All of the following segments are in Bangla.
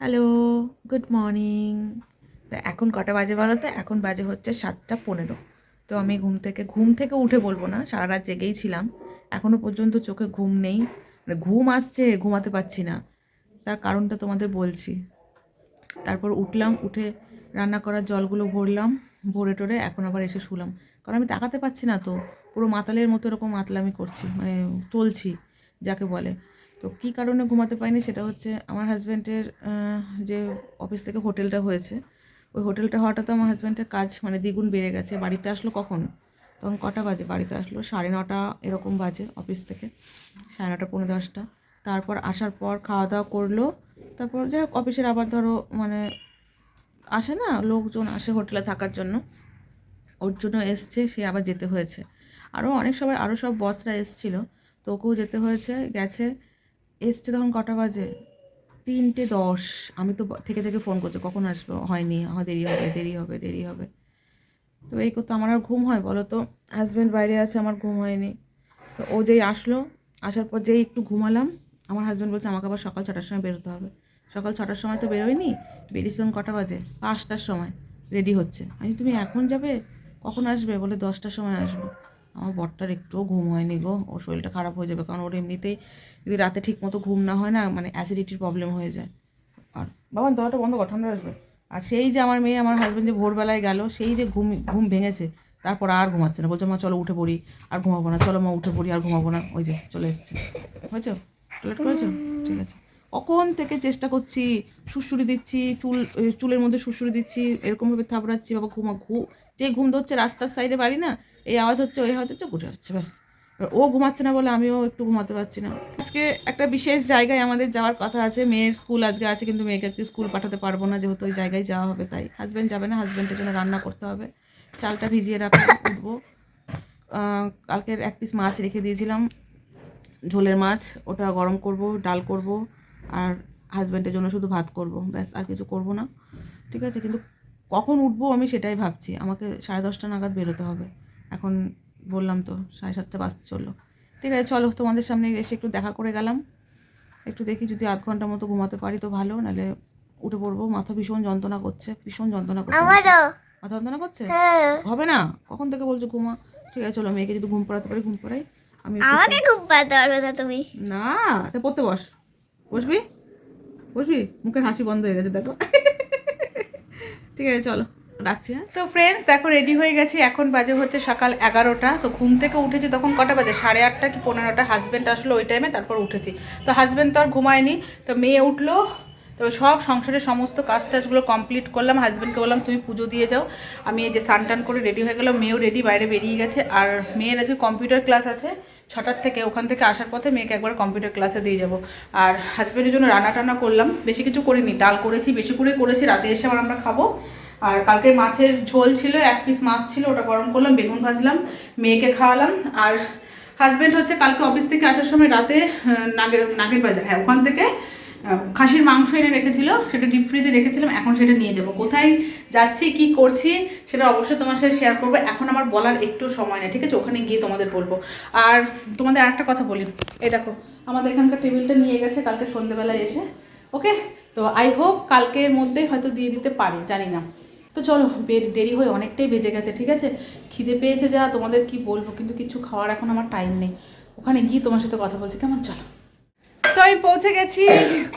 হ্যালো গুড মর্নিং তো এখন কটা বাজে বলো তো? এখন বাজে হচ্ছে সাতটা পনেরো। তো আমি ঘুম থেকে ঘুম থেকে উঠে বলব না, সারা রাত জেগেই ছিলাম। এখনও পর্যন্ত চোখে ঘুম নেই। মানে ঘুম আসছে, ঘুমাতে পারছি না। তার কারণটা তোমাদের বলছি। তারপর উঠলাম, উঠে রান্না করার জলগুলো ভরলাম, ভরে টরে এখন আবার এসে শুলাম। কারণ আমি তাকাতে পারছি না তো। পুরো মাতালের মতো এরকম মাতলামি করছি মানে চলছি যাকে বলে। তো কী কারণে ঘুমাতে পারিনি সেটা হচ্ছে আমার হাজব্যান্ডের যে অফিস থেকে হোটেলটা হয়েছে, ওই হোটেলটা হওয়াটা তো আমার হাজব্যান্ডের কাজ মানে দ্বিগুণ বেড়ে গেছে। বাড়িতে আসলো কখন? তখন কটা বাজে? বাড়িতে আসলো সাড়ে নটা এরকম বাজে অফিস থেকে, সাড়ে নটা, পৌনে দশটা। তারপর আসার পর খাওয়া দাওয়া করল, তারপর যাই হোক অফিসের আবার ধরো মানে আসে না, লোকজন আসে হোটেলে থাকার জন্য। ওর জন্য এসছে, সে আবার যেতে হয়েছে। আরও অনেক সবাই আরও সব বসরা এসছিল, তো ওকেও যেতে হয়েছে, গেছে। এসছে তখন কটা বাজে? তিনটে দশ। আমি তো থেকে থেকে ফোন করছি, কখন আসব? হয়নি হয় দেরি হবে দেরি হবে দেরি হবে। তো এই করতে, আমার আর ঘুম হয়? বলো তো হাজব্যান্ড বাইরে আছে, আমার ঘুম হয়নি। তো ও যেই আসলো, আসার পর যেই একটু ঘুমালাম, আমার হাজব্যান্ড বলছে, আমাকে আবার সকাল ছটার সময় বেরোতে হবে। সকাল ছটার সময় তো বেরোয়নি বেরিয়েছিলাম কটা বাজে? পাঁচটার সময় রেডি হচ্ছে। আমি তুমি এখন যাবে? কখন আসবে? বলে, দশটার সময় আসব। আমার বরটার একটুও ঘুম হয়নি গো। ওর শরীরটা খারাপ হয়ে যাবে, কারণ ওর এমনিতেই যদি রাতে ঠিক মতো ঘুম না হয় না মানে অ্যাসিডিটির প্রবলেম হয়ে যায়। আর বাবা, দরজাটা বন্ধ কর, ঠান্ডা আসবে। আর সেই যে আমার মেয়ে, আমার হাজব্যান্ড যে ভোরবেলায় গেল, সেই যে ঘুম ঘুম ভেঙেছে, তারপর আর ঘুমাচ্ছে না। বলছে, মা, চলো উঠে পড়ি, আর ঘুমাবো না। চলো, মা, উঠে পড়ি, আর ঘুমাবো না। ওই যে চলে এসছে। হয়েছো? টয়লেট করেছ? ঠিক আছে। কখন থেকে চেষ্টা করছি, সুড়সুড়ি দিচ্ছি, চুল চুলের মধ্যে সুড়সুড়ি দিচ্ছি, এরকমভাবে থাপড়াচ্ছি, বাবা, ঘুমা, ঘু যে ঘুম ধরছে রাস্তার সাইডে বাড়ি না, এই আওয়াজ হচ্ছে, ওই আওয়াজ হচ্ছে ঘুরে হচ্ছে ব্যাস। ও ঘুমাচ্ছে না বলে আমিও একটু ঘুমাতে পারছি না। আজকে একটা বিশেষ জায়গায় আমাদের যাওয়ার কথা আছে, মেয়ের স্কুল আজকে আছে, কিন্তু মেয়েকে আজকে স্কুল পাঠাতে পারব না, যেহেতু ওই জায়গায় যাওয়া হবে তাই। হাজব্যান্ড যাবে না হাজব্যান্ডের জন্য রান্না করতে হবে। চালটা ভিজিয়ে রাখা উঠবো। কালকের এক পিস মাছ রেখে দিয়েছিলাম, ঝোলের মাছ, ওটা গরম করব, ডাল করব, আর হাজব্যান্ডের জন্য শুধু ভাত করব, ব্যাস, আর কিছু করব না। ঠিক আছে, কিন্তু কখন উঠবো আমি সেটাই ভাবছি। আমাকে সাড়ে দশটা নাগাদ বেরোতে হবে। এখন বললাম তো সাড়ে সাতটা বাজতে চলল। ঠিক আছে চলো তোমাদের সামনে এসে একটু দেখা করে গেলাম। একটু দেখি যদি আধ ঘণ্টার মতো ঘুমাতে পারি তো ভালো নাহলে উঠে পড়ব। মাথা ভীষণ যন্ত্রণা করছে ভীষণ যন্ত্রণা করছে। মাথা যন্ত্রণা করছে? হ্যাঁ। হবে না? কখন থেকে বলছো ঘুমা? ঠিক আছে চলো মেয়েকে যদি ঘুম পড়াতে পারি ঘুম পড়াই। আমি আমাকে খুব পাতে পারবে না তুমি। না তা পড়তে বস। বসবি? বসবি? মুখের হাসি বন্ধ হয়ে গেছে দেখো। ঠিক আছে, চলো, রাখছি হ্যাঁ? তো ফ্রেন্ডস দেখো রেডি হয়ে গেছি। এখন বাজে হচ্ছে সকাল এগারোটা। তো ঘুম থেকে উঠেছি তখন কটা বাজে? সাড়ে আটটা কি পনেরোটা? হাজব্যান্ড আসলো ওই টাইমে তারপর উঠেছি। তো হাজব্যান্ড তো আর ঘুমায়নি, তো মেয়ে উঠল। তো সব সংসারের সমস্ত কাজ টাজগুলো কমপ্লিট করলাম। হাজব্যান্ডকে বললাম, তুমি পুজো দিয়ে যাও। আমি এই যে সান টান করে রেডি হয়ে গেলাম। মেয়েও রেডি বাইরে বেরিয়ে গেছে। আর মেয়ের আজকে কম্পিউটার ক্লাস আছে। ছটার থেকে ওখান থেকে আসার পথে মেয়েকে একবার কম্পিউটার ক্লাসে দিয়ে যাব। আর হাজব্যান্ডের জন্য রান্না টান্না করলাম, বেশি কিছু করিনি, ডাল করেছি, বেশি করে করেছি, রাতে এসে আবার আমরা খাব। আর কালকে মাছের ঝোল ছিল, এক পিস মাছ ছিল, ওটা গরম করলাম, বেগুন ভাজলাম, মেয়েকে খাওয়ালাম। আর হাজব্যান্ড হচ্ছে কালকে অফিস থেকে আসার সময় রাতে নাগের নাগের বাজার হ্যাঁ ওখান থেকে খাসির মাংস এনে রেখেছিল, সেটা ডিপ ফ্রিজে রেখেছিলাম, এখন সেটা নিয়ে যাব। কোথায় যাচ্ছি, কি করছি, সেটা অবশ্যই তোমার সাথে শেয়ার করব। এখন আমার বলার একটু সময় নেই, ঠিক আছে? ওখানে গিয়ে তোমাদের বলব। আর তোমাদের আরেকটা কথা বলি। এই দেখো, আমাদের এখানকার টেবিলটা নিয়ে গেছে কালকে সন্ধ্যেবেলায় এসে ওকে তো আই হোপ কালকের মধ্যে হয়তো দিয়ে দিতে পারি, জানি না। তো চলো দেরি হয়ে অনেকটাই বেজে গেছে, ঠিক আছে? খিদে পেয়েছে যা, তোমাদের কি বলব, কিন্তু কিছু খাওয়ার এখন আমার টাইম নেই। ওখানে গিয়ে তোমার সাথে কথা বলছি, কেমন? চলো। তো আমি পৌঁছে গেছি।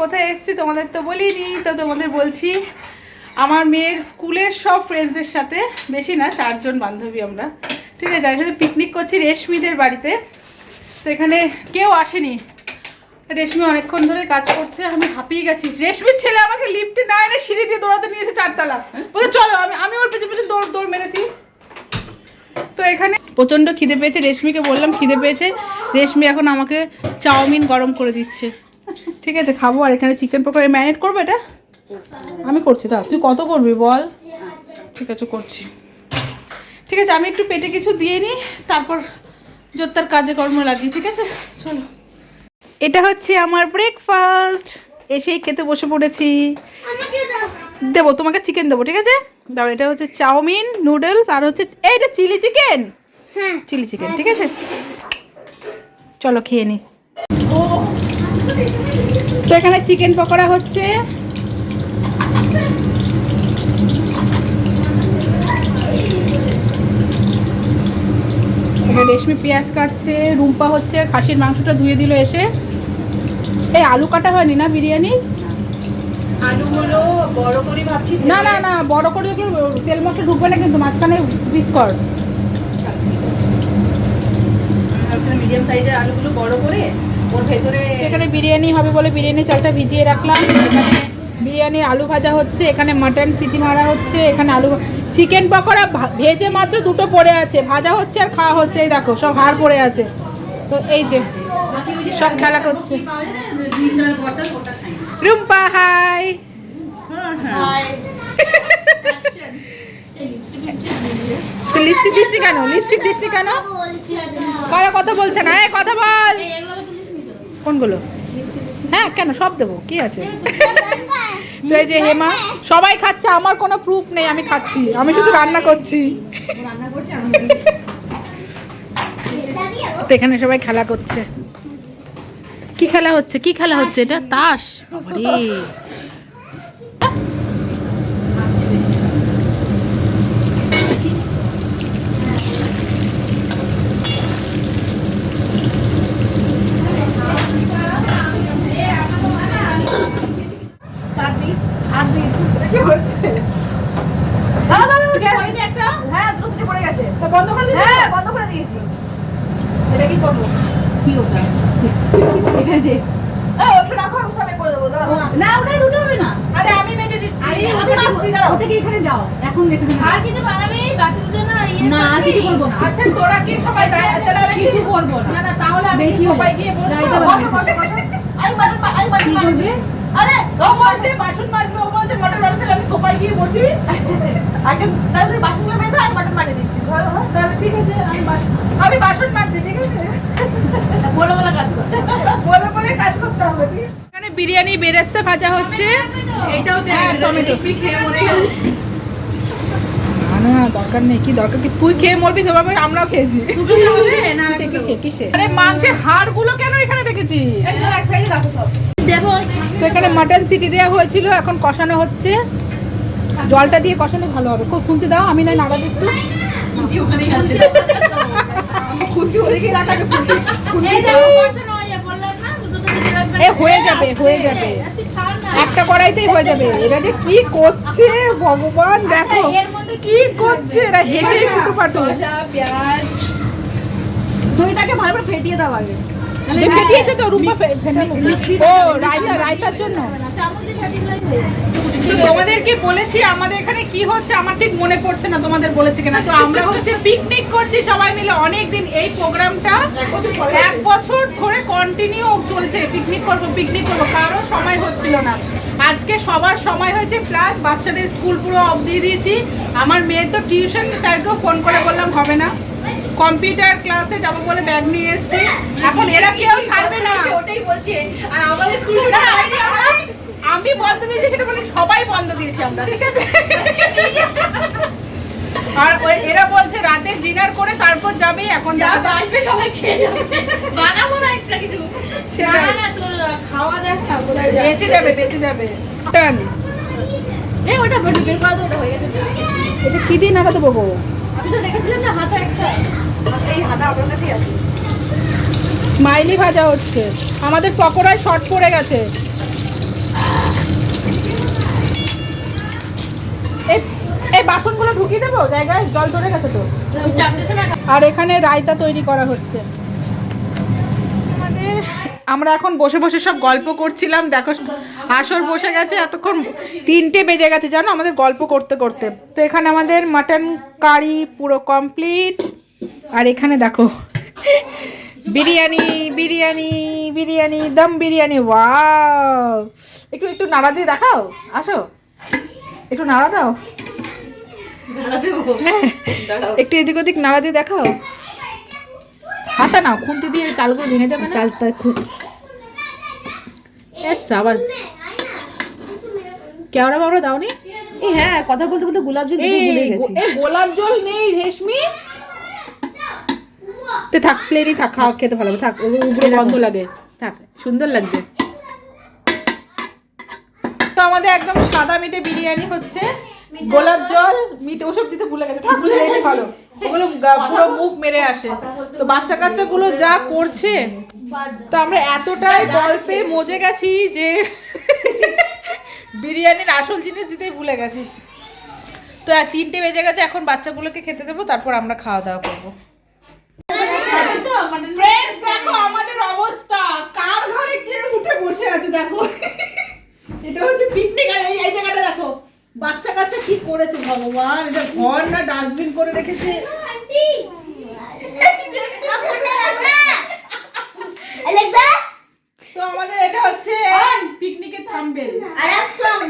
কোথায় এসেছি তোমাদের তো বলিনি, তো তোমাদের বলছি, আমার মেয়ের স্কুলের সব ফ্রেন্ডসদের সাথে, বেশি না, চারজন বান্ধবী আমরা। ঠিক আছে যার সাথে পিকনিক করছি রেশমিদের বাড়িতে। তো এখানে কেউ আসেনি। রেশমি অনেকক্ষণ ধরে কাজ করছে, আমি হাঁপিয়ে গেছি। রেশমির ছেলে আমাকে লিফটে না এনে সিঁড়ি দিয়ে দৌড়াতে নিয়েছে চারতলা। বলছে, চলো, আমি আমি ওর পেছনে পেছনে দৌড় দৌড় মেরেছি। তো এখানে প্রচণ্ড খিদে পেয়েছে, রেশমিকে বললাম খিদে পেয়েছে। রেশমি এখন আমাকে চাউমিন গরম করে দিচ্ছে। ঠিক আছে, খাব, আর এখানে চিকেন পকোড়া। ম্যারিনেট করব এটা? আমি করছি দাও তুই কত করবি বল? ঠিক আছে, করছি। ঠিক আছে, আমি একটু পেটে কিছু দিয়ে নিই, তারপর যোত্তার কাজে কর্ম লাগি ঠিক আছে? চলো। এটা হচ্ছে আমার ব্রেকফাস্ট এসেই খেতে বসে পড়েছি। দেবো, তোমাকে চিকেন দেবো, ঠিক আছে? দাও এটা হচ্ছে চাউমিন নুডলস আর হচ্ছে এটা চিলি চিকেন। হ্যাঁ। চিলি চিকেন ঠিক আছে? চলো খেয়ে নি। তো এখানে চিকেন পকোড়া হচ্ছে। এখানে রেশমি পেঁয়াজ কাটছে রুম্পা হচ্ছে খাসির মাংসটা ধুয়ে দিল এসে। এই আলু কাটা হয়নি না বিরিয়ানি? আলুগুলো বড় করে ভাবছি না না না বড় করে এগুলো তেল মশলা ঢুকবে না কিন্তু মাঝখানে পিস কর। মিডিয়াম সাইজের আলুগুলো বড় করে ওর ভেতরে এখানে বিরিয়ানি হবে বলে বিরিয়ানি চালটা ভিজিয়ে রাখলাম। এখানে বিরিয়ানির আলু ভাজা হচ্ছে এখানে মাটন সিটি মারা হচ্ছে এখানে আলু চিকেন পকোড়া ভেজে মাত্র দুটো পড়ে আছে ভাজা হচ্ছে আর খাওয়া হচ্ছে এই দেখো সব হাড় পড়ে আছে। তো এই যে সব খেলা করছে। রুম্পা হাই লিপস্টিক দৃষ্টি কেন? লিপস্টিক দৃষ্টি কেন? কারা কথা বলছে না? এই কথা বল। কোনগুলো? হ্যাঁ কেন? সব দেবো। কি আছে? তো এই যে হেমা সবাই খাচ্ছে আমার কোনো প্রুফ নেই আমি খাচ্ছি। আমি শুধু রান্না করছি। তো এখানে সবাই খেলা করছে। কি খেলা হচ্ছে? কি খেলা হচ্ছে এটা? তাস। বাবারে হয়নি একটা? হ্যাঁ দুটো সিটি পড়ে গেছে তো বন্ধ করে দিয়েছ? হ্যাঁ বন্ধ করে দিয়েছি এটা কি করব কি ওটা এখানে দে এই ওটা রাখো আমি সব এ করে দেবো দাঁড়াও। না ওটাই দুটো হবে না আরে আমি মেজে দিচ্ছি আরে আমি ওটাকে- আসছি, দাঁড়াও। ওটাকে এখানে দাও এখন এখানে দাও। আর কিছু বানাবি বাচ্চাদের জন্য ইয়ে না, আর করবি? কিছু করব না। আচ্ছা তোরা কি সবাই দায় আচ্ছা আমি কিছু করব না। না তাহলে বেশি সবাই হয়ে গিয়ে বসবো বসো, বসো, বসো। আমি বাটন মা- আমি বাটন কি। করবে? আরে ও বলছে বাসন মাজবে ও বলছে মটর বানাবে তাহলে আমি সোফায় গিয়ে বসি আগে তাহলে তুই বাসনগুলো বেঁধে আমি বাটন বানিয়ে দিচ্ছি। তাহলে ঠিক আছে আমি বাসন আমি বাসন মাজছি ঠিক আছে বলে বলে কাজ কর বলে বলে কাজ করতে হবে ঠিক আছে? বিরিয়ানি বেরেস্তা ভাজা হচ্ছে এটাও হ্যাঁ, টমেটো। খেয়ে মরে গেল না দরকার নেই কি দরকার? কি তুই খেয়ে মরবি তোমার আমরাও খেয়েছি। না কিসে কিসে আরে মাংসের হাড়গুলো কেন এখানে রেখেছিস? দেবো তো এখানে মাটন সিটি দেওয়া হয়েছিল এখন কষানো হচ্ছে। জলটা দিয়ে কষানো ভালো হবে। খুব খুলতে দাও আমি নয় নাড়া একটু। হয়ে যাবে হয়ে যাবে। একটা কড়াইতেই হয়ে যাবে। এরা যে কি করছে? ভগবান দেখো। এর মধ্যে কি করছে? এরা হেসে ফুটুপাটু পেঁয়াজ। দইটাকে ভালো করে ফেটিয়ে দাও আগে দেখে দিয়েছে তো ফেলে- ও রায়তা রায়তার জন্য। দিলে তো তোমাদেরকে বলেছি আমাদের এখানে কি হচ্ছে আমার ঠিক মনে পড়ছে না তোমাদের বলেছে কিনা। তো আমরা হচ্ছে পিকনিক করছি সবাই মিলে। অনেক দিন এই প্রোগ্রামটা এক বছর ধরে কন্টিনিউ চলছে। পিকনিক করব পিকনিক করব কারও সময় হচ্ছিল না। আজকে সবার সময় হয়েছে প্লাস বাচ্চাদের স্কুল পুরো অফ দিয়ে দিয়েছি। আমার মেয়ের তো টিউশন স্যারকেও ফোন করে বললাম হবে না। কম্পিউটার ক্লাসে যাব বলে ব্যাগ নিয়ে এসেছি। এখন এরা কেউ ছাড়বে না। ওটাই বলছে আর আমাদের স্কুল আমি- বন্ধ দিয়েছি সেটা বলে সবাই বন্ধ দিয়েছি আমরা ঠিক আছে? আর ওই- এরা বলছে রাতে ডিনার করে তারপর যাবে এখন যা আসবে সবাই খেয়ে যাবে। বানাবো না একটা কিছু। না না তোর খাওয়া দেখ বেঁচে যাবে বেঁচে যাবে। টান এই ওটা বের করে দাও ওটা হয়ে গেছে। এটা কি দিন আমাদের বলব? আমি তো রেখেছিলাম না হাতে একটা। স্মাইলি ভাজা হচ্ছে। আমাদের পকোড়ায় শর্ট পড়ে গেছে। এই বাসনগুলো ঢুকিয়ে দেবো? জায়গায় জল ধরে গেছে তো। আর এখানে রায়তা তৈরি করা হচ্ছে। আমাদের আমরা এখন বসে বসে সব গল্প করছিলাম। দেখো, আসর বসে গেছে, এতক্ষণ তিনটে বেজে গেছে। জানো, আমাদের গল্প করতে করতে। তো এখানে আমাদের মাটন কারি পুরো কমপ্লিট আর এখানে দেখো বিরিয়ানি বিরিয়ানি বিরিয়ানি দম বিরিয়ানি ওয়াও। একটু একটু নাড়া দিয়ে দেখাও আসো। একটু নাড়া দাও। দাঁড়াও। একটু এদিক ওদিক নাড়া দিয়ে দেখাও। হাতা নাও খুন্তি দিয়ে চালগুলো ভেঙে যাবে না? চালটা খুব সাবাস। কেওড়া বাবড়া দাওনি? এই হ্যাঁ কথা বলতে বলতে গোলাপ জল ভুলে গেছি। গোলাপ জল নেই রেশমি। তে থাক প্লেনই থাক খাওয়া খেতে ভালো থাক উপরে গন্ধ লাগে। থাক সুন্দর লাগছে। তো আমাদের একদম সাদা মিটে বিরিয়ানি হচ্ছে। গোলাপ জল মিট ওসব দিতে ভুলে গেছে। থাক ভুলে গেলে ভালো। ওগুলো পুরো মুখ মেরে আসে। তো বাচ্চা কাচ্চা গুলো যা করছে তো আমরা এতটাই গল্পে মজে গেছি যে বিরিয়ানির আসল জিনিস দিতেই ভুলে গেছি। তো তিনটে বেজে গেছে এখন বাচ্চাগুলোকে খেতে দেবো তারপর আমরা খাওয়া দাওয়া করব। ফ্রেন্ডস দেখো আমাদের অবস্থা। কার ঘরে কে উঠে বসে আছে, দেখো। এটা হচ্ছে পিকনিক এই জায়গাটা দেখো। বাচ্চা কাচ্চা কি করেছে ভগবান? এটা ঘর না ডাস্টবিন করে রেখেছে Alexa, তো আমাদের এটা হচ্ছে পিকনিকের থাম্বেল Arab song.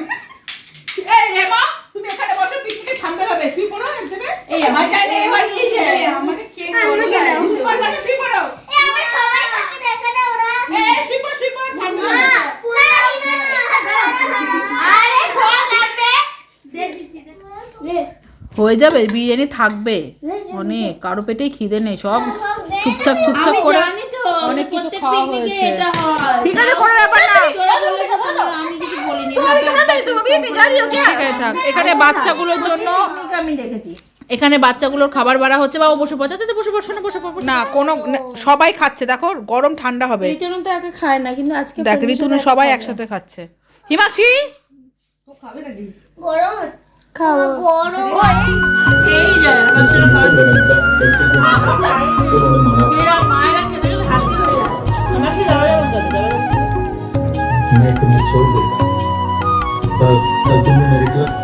এই রেমা তুমি এখানে বসো পিকনিকের থাম্বেল হবে শুই পড়ো এক জায়গায় এই আমারটা এবার নিয়েছে আমাকে কে বলে শুই পড়ো মানে শুই পড়ো এ আমার সবাই থাকে দেখে না ওরা এই শুই পড়ো শুই পড়ো থাম্বেল হবে। আরে ফোন লাগবে দে দিচ্ছি দে হয়ে যাবে বিরিয়ানি থাকবে। অনেক কারও পেটেই খিদে নেই সব চুপচাপ চুপচাপ করে অনেক কিছু খাওয়া হয়েছে। ঠিক আছে কোনো ব্যাপার না এখানে বাচ্চাগুলোর জন্য আমি দেখেছি। এখানে বাচ্চাগুলোর খাবার বাড়া হচ্ছে বাবা বসে পড়ছে। আচ্ছা, বসে বসে না বসে না কোনো সবাই খাচ্ছে। দেখো গরম ঠান্ডা হবে। রিতনু তো একা খায় না কিন্তু আজকে দেখ ঋতুনু সবাই একসাথে খাচ্ছে। হিমাক্ষী গরম। খাও গরম এই যায় বাচ্চারা খাওয়া এরা মায়েরা খেতে খেতে হাসি হয়ে যায় मैं तुम्हें छोड़ देता कल कल तुमने मेरे को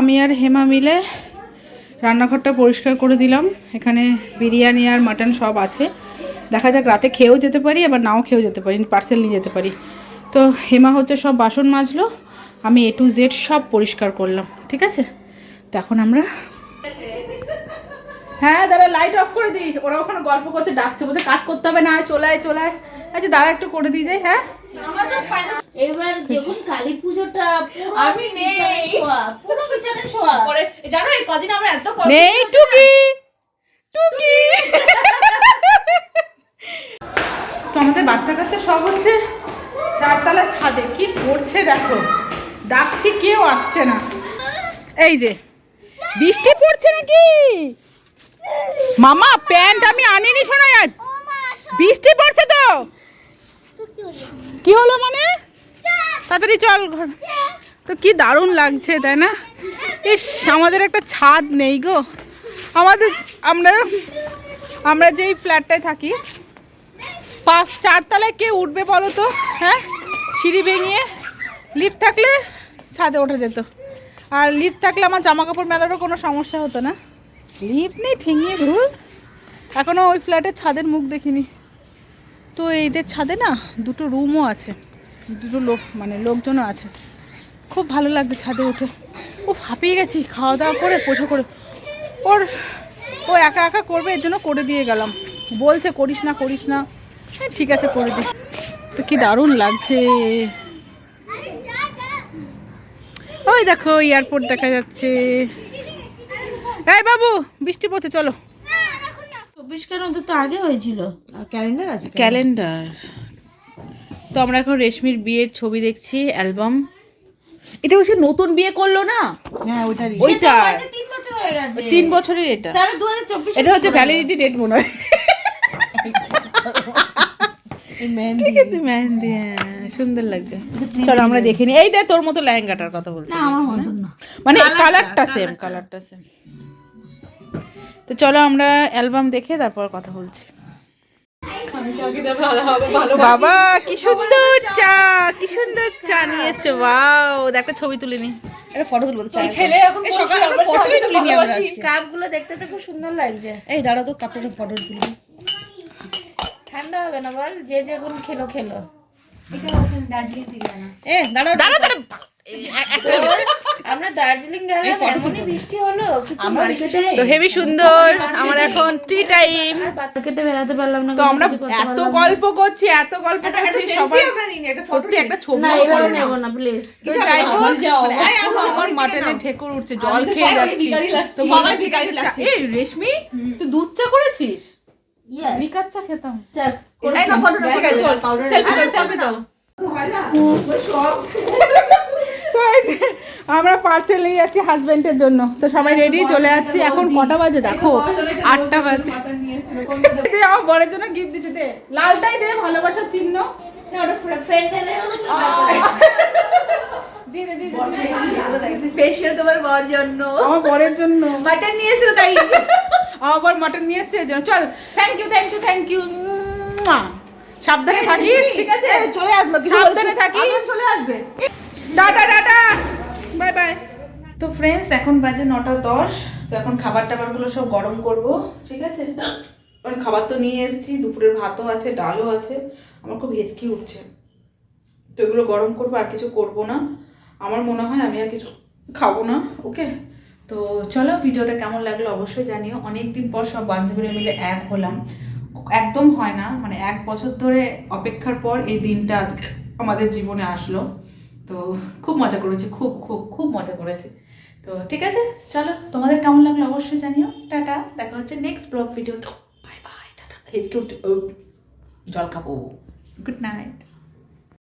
আমি আর হেমা মিলে রান্নাঘরটা পরিষ্কার করে দিলাম। এখানে বিরিয়ানি আর মাটন সব আছে। দেখা যাক, রাতে খেয়েও যেতে পারি, আবার নাও খেয়েও যেতে পারি, পার্সেল নিয়ে যেতে পারি। তো হেমা হচ্ছে সব বাসন মাজলো, আমি এ টু জেড সব পরিষ্কার করলাম, ঠিক আছে? তো এখন আমরা হ্যাঁ দাদা লাইট অফ করে দিই। ওরা ওখানে গল্প করছে, ডাকছে, বলছে, কাজ করতে হবে না চলে আয় চলে আয়। আচ্ছা দাঁড়া, একটু করে দিয়ে যাই হ্যাঁ? এবার যখন কালী পুজোটা আমি নেই। পুরো বিছানায় শোয়া জানো এই কদিন আমরা এত নেই টুকি! টুকি! তো আমাদের বাচ্চা কাচ্চা সব হচ্ছে চারতলা ছাদে। কি করছে দেখো? ডাকছি কেউ আসছে না। এই যে বৃষ্টি পড়ছে নাকি? মামা প্যান্ট আমি আনিনি শোনা আজ বৃষ্টি পড়ছে তো। কি হলো মানে? তাড়াতাড়ি চল ঘর। তো কি দারুণ লাগছে, তাই না? ইস, আমাদের একটা ছাদ নেই গো। আমাদের আমরা আমরা যেই ফ্ল্যাটটায় থাকি, পাঁচ চারতলায় কে উঠবে বলো তো? হ্যাঁ? সিঁড়ি ভেঙিয়ে লিফট থাকলে ছাদে ওঠা যেত। আর লিফট থাকলে আমার জামা কাপড় মেলারও কোনো সমস্যা হতো না। লিফট নেই, ঠেঙিয়ে ঘুর। এখনও ওই ফ্ল্যাটের ছাদের মুখ দেখিনি। তো এইদের ছাদে না দুটো রুমও আছে। দুটো লোক মানে লোকজনও আছে। খুব ভালো লাগছে ছাদে উঠে। ও হাঁপিয়ে গেছি, খাওয়া দাওয়া করে, পোছা করে। ওর, ও একা একা করবে, এর জন্য করে দিয়ে গেলাম। বলছে করিস না করিস না। হ্যাঁ ঠিক আছে, করে দি। তো কি দারুণ লাগছে। ওই দেখো এয়ারপোর্ট দেখা যাচ্ছে। এই বাবু, বৃষ্টি পড়ছে, চলো। চব্বিশ কেন ওদের তো আগে হয়েছিল। ক্যালেন্ডার আছে ক্যালেন্ডার। তো আমরা এখন রেশমির বিয়ের ছবি দেখছি অ্যালবাম। এটা হচ্ছে নতুন বিয়ে করল না? হ্যাঁ ওইটা। তিন বছর হয়ে গেছে। তিন বছরের এটা। তাহলে এটা হচ্ছে ভ্যালিডিটি ডেট মনে হয়। ঠিক আছে মেহেন্দি হ্যাঁ সুন্দর লাগছে। চলো আমরা দেখে নিই এই দেখ তোর মতো লেহেঙ্গাটার কথা বলছি। না আমার মতন না। মানে কালারটা সেম কালারটা সেম তো চলো আমরা অ্যালবাম দেখে তারপর কথা বলছি। বাবা কি সুন্দর চা কি সুন্দর চা নিয়ে এসছো। ওয়াও একটা ছবি তুলে নি। এটা ফটো তুলবো চা। ছেলে এখন সকালে আমরা ফটোই তুলিনি আমরা আজকে। কাপগুলো দেখতে তো খুব সুন্দর লাগছে। এই দাঁড়াও তো কাপটা ফটো তুলি। ঠান্ডা হবে না বল? যে যেগুলো খেলো খেলো। এ দাঁড়াও দাঁড়াও। দাঁড়াও আমরা দার্জিলিং গেলাম বৃষ্টি হলো তো হেভি সুন্দর আমার এখন টি টাইম মার্কেটে বেরাতে পারলাম না তো আমরা এত গল্প করছি এত গল্প করছি সবাই সত্যি একটা ছবি না এভাবে নেব না প্লিজ তো যাই হোক, আমার মাটনের ঠেকুর উঠছে জল খেয়ে যাচ্ছি। তো সবাই ভিখারি লাগছে। এই রেশমি তুই দুধ চা করেছিস? চা খেতাম। চাক এই না ফটোটা সেলফি দাও। সেলফি দাও তো এই যে আমরা পার্সেল নিয়ে যাচ্ছি হাজবেন্ডের জন্য। তো সবাই রেডি চলে যাচ্ছি। এখন কটা বাজে? দেখো আটটা বাজে। আমার বরের জন্য গিফট দিচ্ছে। দে লালটাই দে ভালোবাসার চিহ্ন। জন্য। মাটন নিয়ে এসছে চল thank you thank you thank you সাবধানে থাকিস ঠিক আছে? চলে আসব সাবধানে থাকিস। চলে আসবে। Tata tata. Bye bye. তো ফ্রেন্ডস এখন বাজে নটা দশ। তো এখন খাবার টাবারগুলো সব গরম করব ঠিক আছে? খাবার তো নিয়ে এসেছি দুপুরের ভাতও আছে ডালও আছে। আমার খুব হেঁচকি উঠছে। তো এগুলো গরম করব আর কিছু করব না। আমার মনে হয় আমি আর কিছু খাব না ওকে? তো চলো ভিডিওটা কেমন লাগল অবশ্যই জানিও। অনেক দিন পর সব বান্ধবীরা মিলে এক হলাম। একদম হয় না মানে এক বছর ধরে অপেক্ষার পর এই দিনটা আজকে আমাদের জীবনে আসলো। তো খুব মজা করেছি খুব খুব খুব মজা করেছি। তো ঠিক আছে চলো তোমাদের কেমন লাগল অবশ্যই জানিও। টাটা দেখা হচ্ছে নেক্সট ব্লগ ভিডিও তো। Bye bye tata. জল খাব। Good night